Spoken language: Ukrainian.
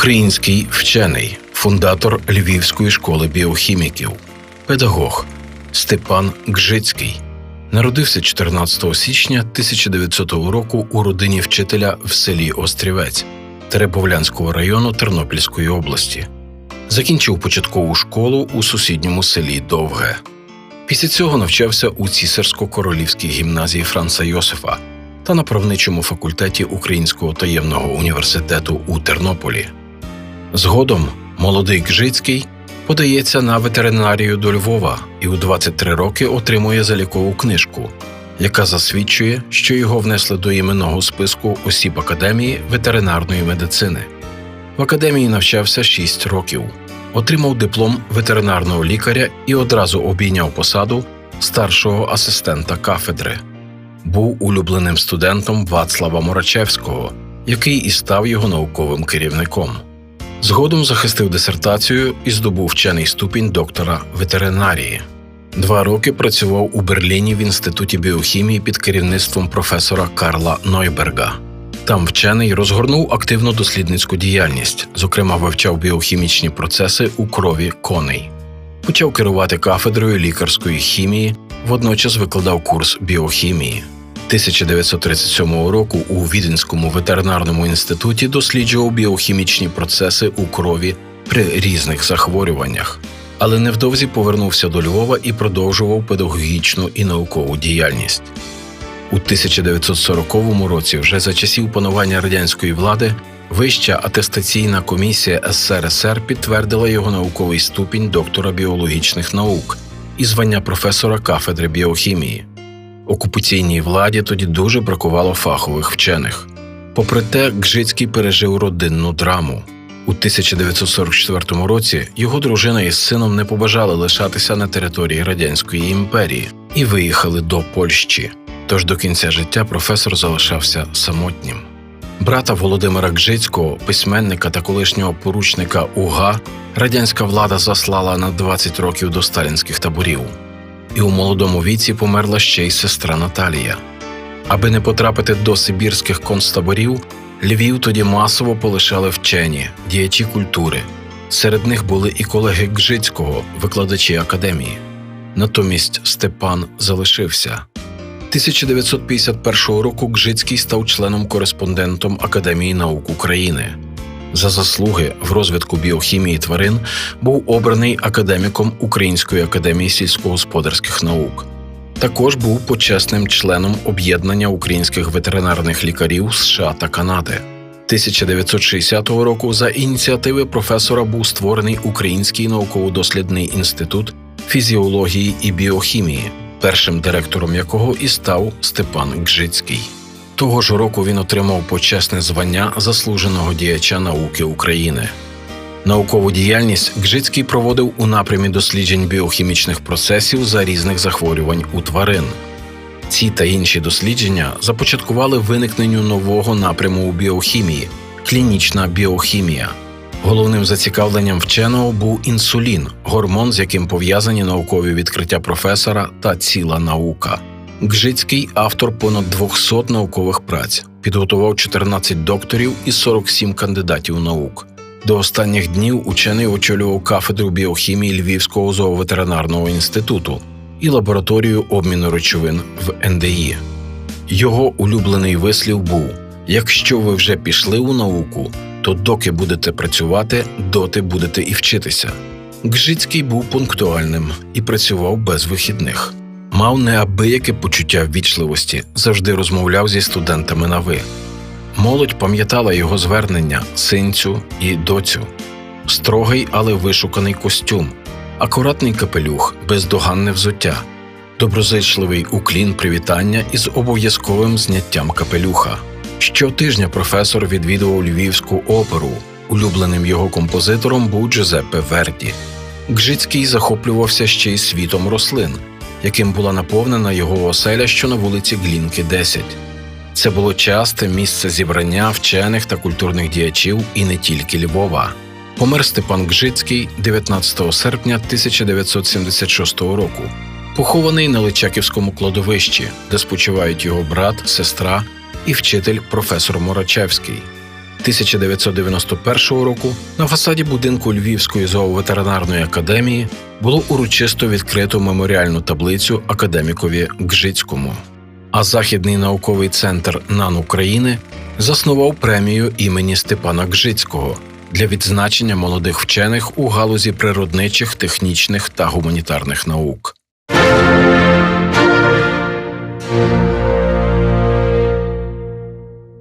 Український вчений, фундатор Львівської школи біохіміків, педагог Степан Гжицький. Народився 14 січня 1900 року у родині вчителя в селі Острівець Теребовлянського району Тернопільської області. Закінчив початкову школу у сусідньому селі Довге. Після цього навчався у цісарсько-королівській гімназії Франца Йосифа та на правничому факультеті Українського таємного університету у Тернополі. Згодом молодий Гжицький подається на ветеринарію до Львова і у 23 роки отримує залікову книжку, яка засвідчує, що його внесли до іменного списку осіб Академії ветеринарної медицини. В академії навчався 6 років, отримав диплом ветеринарного лікаря і одразу обійняв посаду старшого асистента кафедри. Був улюбленим студентом Вацлава Морачевського, який і став його науковим керівником. Згодом захистив дисертацію і здобув вчений ступінь доктора ветеринарії. Два роки працював у Берліні в інституті біохімії під керівництвом професора Карла Нойберга. Там вчений розгорнув активну дослідницьку діяльність, зокрема вивчав біохімічні процеси у крові коней. Почав керувати кафедрою лікарської хімії, водночас викладав курс біохімії. 1937 року у Віденському ветеринарному інституті досліджував біохімічні процеси у крові при різних захворюваннях, але невдовзі повернувся до Львова і продовжував педагогічну і наукову діяльність. У 1940 році, вже за часів панування радянської влади, Вища атестаційна комісія СРСР підтвердила його науковий ступінь доктора біологічних наук і звання професора кафедри біохімії. Окупаційній владі тоді дуже бракувало фахових вчених. Попри те, Гжицький пережив родинну драму. У 1944 році його дружина із сином не побажали лишатися на території Радянської імперії і виїхали до Польщі. Тож до кінця життя професор залишався самотнім. Брата Володимира Гжицького, письменника та колишнього поручника УГА, радянська влада заслала на 20 років до сталінських таборів і у молодому віці померла ще й сестра Наталія. Аби не потрапити до сибірських концтаборів, Львів тоді масово полишали вчені, діячі культури. Серед них були і колеги Гжицького, викладачі академії. Натомість Степан залишився. 1951 року Гжицький став членом-кореспондентом Академії наук України. За заслуги в розвитку біохімії тварин був обраний академіком Української академії сільськогосподарських наук. Також був почесним членом об'єднання українських ветеринарних лікарів США та Канади. 1960 року за ініціативи професора був створений Український науково-дослідний інститут фізіології і біохімії, першим директором якого і став Степан Гжицький. Того ж року він отримав почесне звання заслуженого діяча науки України. Наукову діяльність Гжицький проводив у напрямі досліджень біохімічних процесів за різних захворювань у тварин. Ці та інші дослідження започаткували виникненню нового напряму у біохімії клінічна біохімія. Головним зацікавленням вченого був інсулін, гормон, з яким пов'язані наукові відкриття професора та ціла наука. Гжицький автор понад 200 наукових праць, підготував 14 докторів і 47 кандидатів наук. До останніх днів учений очолював кафедру біохімії Львівського зооветеринарного інституту і лабораторію обміну речовин в НДІ. Його улюблений вислів був: якщо ви вже пішли у науку, то доки будете працювати, доти будете і вчитися. Гжицький був пунктуальним і працював без вихідних. Мав неабияке почуття ввічливості, завжди розмовляв зі студентами на ви. Молодь пам'ятала його звернення синцю і доцю, строгий, але вишуканий костюм, акуратний капелюх, бездоганне взуття, доброзичливий уклін привітання із обов'язковим зняттям капелюха. Щотижня професор відвідував Львівську оперу. Улюбленим його композитором був Джузеппе Верді. Гжицький захоплювався ще й світом рослин, яким була наповнена його оселя, що на вулиці Глінки, 10. Це було часте місце зібрання вчених та культурних діячів і не тільки Львова. Помер Степан Гжицький 19 серпня 1976 року, похований на Личаківському кладовищі, де спочивають його брат, сестра і вчитель професор Морачевський. 1991 року на фасаді будинку Львівської зооветеринарної академії було урочисто відкрито меморіальну таблицю академікові Гжицькому. А Західний науковий центр НАН України заснував премію імені Степана Гжицького для відзначення молодих вчених у галузі природничих, технічних та гуманітарних наук.